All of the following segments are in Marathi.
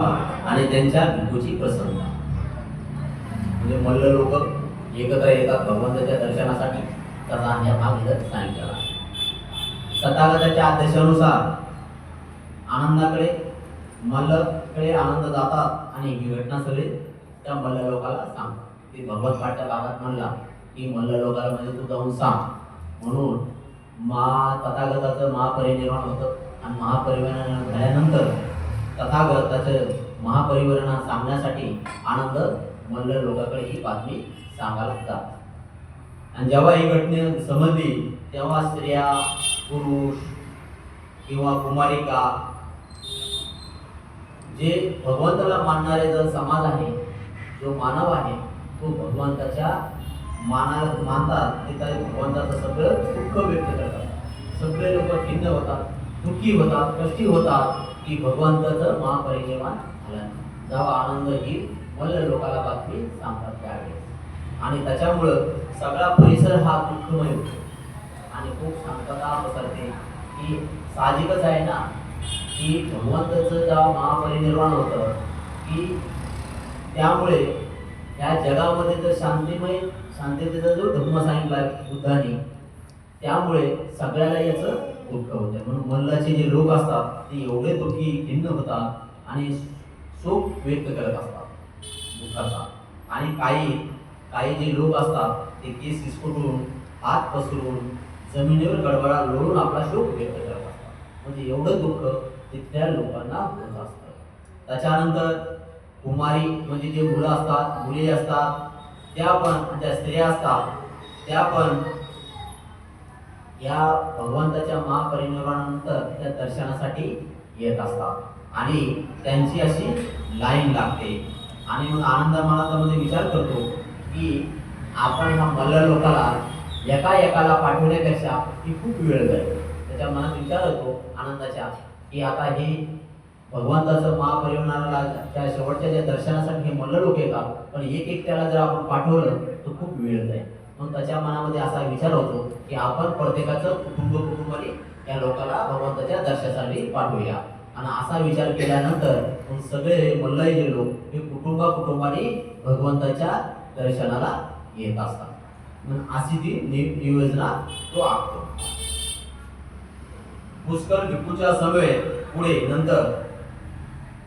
आणि त्यांच्या भिकूची प्रसन्नता म्हणजे मल्ल लोक एकत्र येतात भगवंताच्या दर्शनासाठी. त्याचा हा भाग इथं सांगितलेला सतागताच्या आदेशानुसार आनंदाकडे मल्लकडे आनंद जातात आणि ही घटना सगळी त्या मल्ल लोकाला सांग. ते भगवत पाठच्या भागात म्हणला की मल्ल लोकाला म्हणजे तू जाऊन सांग. म्हणून मा तथागताचं महापरिनिर्वाण होतं. आणि महापरिनिर्वाण झाल्यानंतर तथागताचं महापरिवर्तन सांगण्यासाठी आनंद मल्ल लोकांकडे ही बातमी सांगायला लागतात. आणि जेव्हा ही घटने समजली तेव्हा स्त्रिया पुरुष किंवा कुमारिका जे भगवंताला मानणारे जो समाज आहे जो मानव आहे तो भगवंताच्या मानाला मानतात ते काय भगवंताचं सगळं दुःख व्यक्त करतात. सगळे लोक खिन्न होतात दुःखी होतात कष्टी होतात. की भगवंताचं महापरिनिर्वाण झालं जावा आनंद ही मल्ल लोकाला बातमी सांगतात त्यावेळेस आणि त्याच्यामुळं सगळा परिसर हा दुःखमय होतो. आणि खूप शांतता पसरते. की साहजिकच आहे ना की भगवंताचं जेव्हा महापरिनिर्वाण होतं की त्यामुळे या जगामध्ये जर शांतिमय शांततेचा जो धम्म सांगितला बुद्धाने त्यामुळे सगळ्याला याचं दुःख होते म्हणजे म्हणून मल्लाचे जे लोक असतात ते एवढे दुःखी खिन्न होतात आणि शोक व्यक्त करत असतात दुःखाचा. आणि काही काही जे लोक असतात ते केस विस्फुटून हात पसरून जमिनीवर गडबडा लोळून आपला शोक व्यक्त करत असतात. म्हणजे एवढं दुःख तिथल्या लोकांना होत असतं. त्याच्यानंतर कुमारी म्हणजे जे मुलं असतात मुली असतात त्या पण ज्या स्त्रिया असतात त्या पण या भगवंताच्या महापरिनिर्वाणानंतर त्या दर्शनासाठी येत असतात. आणि त्यांची अशी लाईन लागते. आणि मग आनंद मानंदामध्ये म्हणजे विचार करतो की आपण हा मल्ल लोकाला एका एकाला पाठवण्यापेक्षा ही खूप वेळ जाईल. त्याच्या मनात विचार होतो आनंदाच्या की आता हे भगवंताचं महापरिवहनाला त्या शेवटच्या ज्या दर्शनासाठी हे मल्ल लोक येतात पण एक एक त्याला जर आपण पाठवलं तर खूप वेळ जाईल. मग त्याच्या मनामध्ये असा विचार होतो की आपण प्रत्येकाचं कुटुंब कुटुंबाने या लोकाला भगवंताच्या दर्शनासाठी पाठवूया. आणि असा विचार केल्यानंतर मग सगळे मल्लई जे लोक हे कुटुंबा कुटुंबाने भगवंताच्या दर्शनाला येत असतात. मग अशी ती नियोजना तो आखतो. पुष्कर भिक्खूच्या समेत पुढे नंतर.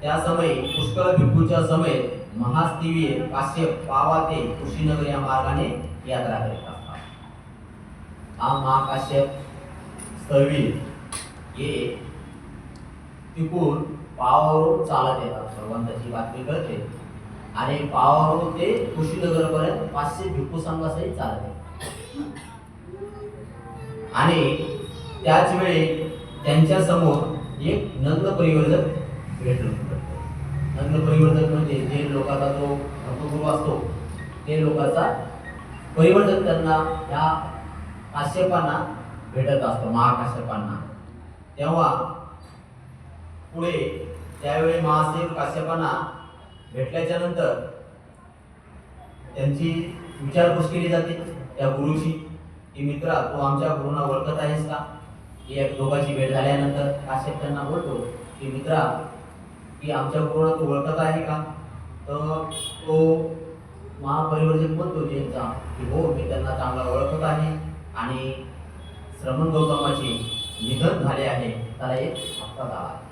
त्या समयी पुष्कर भिक्खूच्या समेत महास्तिवीय काश्यप पावा ते कुशीनगर या मार्गाने यात्रा करीत असतात. हा महाकाश्यप स्थळवी हे तिकून पावावरून चालत येतात. सर्वांची बातमी कळते. आणि पावावरून ते कुशीनगर पर्यंत पाचशे भिक्खू संघासही चालत येतात. आणि त्याच वेळी त्यांच्यासमोर एक नंद परिवर्तक भेटलं नंद परिवर्तक म्हणजे जे लोकांचा जो धर्मगुरू असतो ते लोकांचा परिवर्तक त्यांना या काश्यपांना भेटत असतो महाकाश्यपांना तेव्हा पुढे त्यावेळी महासेव काश्यपांना भेटल्याच्या नंतर त्यांची विचारपूस केली जाते त्या गुरुची की मित्रा तू आमच्या गुरुंना ओळखत आहेस का? की एक दोघांची भेट झाल्यानंतर काश्यप त्यांना बोलतो की मित्रा की आमच्या गुरुंना तो ओळखत आहे का? तर तो महापरिवर्तक म्हणतो ज्यांचा की हो मी त्यांना चांगला ओळखत आहे आणि श्रमण गौतमाचे निधन झाले आहे. त्याला एक हप्ता झाला आहे.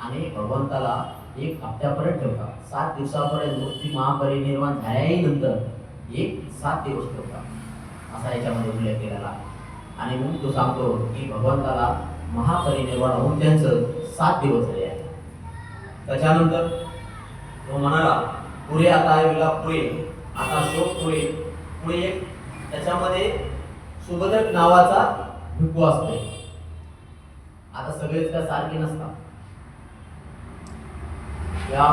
आणि भगवंताला एक हप्त्यापर्यंत ठेवतात. सात दिवसापर्यंत मूर्ती महापरिनिर्माण झाल्याही नंतर एक सात दिवस ठेवतात. असा याच्यामध्ये उल्लेख केलेला आहे. आणि मग तो सांगतो की भगवंताला महापरिनिर्वाण होऊन त्यांचं सात दिवस झाले त्याच्यानंतर तो म्हणाला पुढे आता विला पुळे आता शोक पुळे पुढे एक त्याच्यामध्ये सुभद्रक नावाचा भिकू असतो आता सगळेच काय सारखे नसतात. या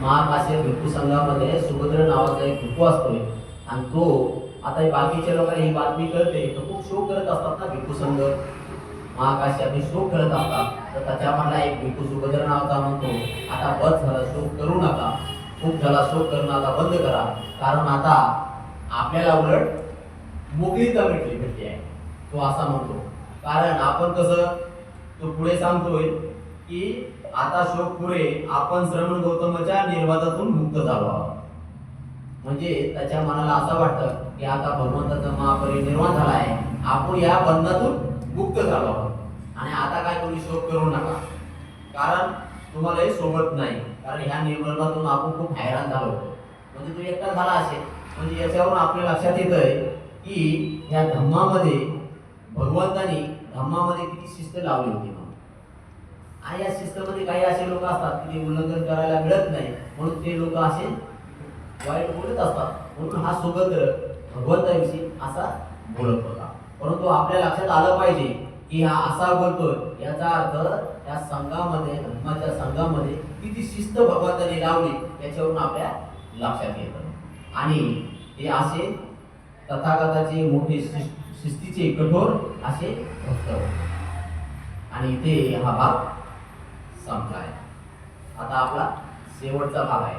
महाकाशीय भिक्खू संघामध्ये सुभद्र नावाचा एक भिक्खू असतोय. आणि तो आता बाकीच्या लोकांना ही बातमी कळते तर खूप शोक करत असतात ना भिक्खू संघ. महाकाश्य शोक करत असतात तर त्याच्यामधला एक भिकू सुभद्र नावाचा म्हणतो. आता बस झाला शोक करू नका. खूप झाला शोक करणं आता बंद करा. कारण आता आपल्याला उलट मोकळीता भेटली भेटली आहे. तो असा म्हणतो. कारण आपण कसं तो पुढे सांगतोय की आता शोक पुरे आपण श्रवण गौतमच्या निर्वादातून मुक्त झालो आहोत. म्हणजे त्याच्या मनाला असं वाटतं की आता भगवंताचा महापरिनिर्वाण झाला आहे. आपण या बंधनातून मुक्त झालो. आणि आता काय तुम्ही शोक करू नका. कारण तुम्हाला हे सोबत नाही. कारण ह्या निर्बंधातून आपण खूप हैराण झालो होतो. म्हणजे तो एकटा झाला असेल. म्हणजे याच्यावरून आपल्या लक्षात येत आहे की या धम्मामध्ये भगवंतानी धम्मामध्ये किती शिस्त लावली होती म्हणून. आणि या शिस्तमध्ये काही असे लोक असतात की ते उल्लंघन करायला मिळत नाही. म्हणून ते लोक असे वाईट बोलत असतात. म्हणून हा सुगंध भगवंताविषयी असा बोलत होता. परंतु आपल्या लक्षात आलं पाहिजे की हा असा बोलतोय याचा अर्थ या संघामध्ये धर्माच्या संघामध्ये किती शिस्त भगवंताने लावली याच्यावरून आपल्या लक्षात येतं. आणि हे असे तथागताचे मोठे शिस्तीचे कठोर असे भक्त आणि इथे हा भाग संपला आहे. आता आपला शेवटचा भाग आहे.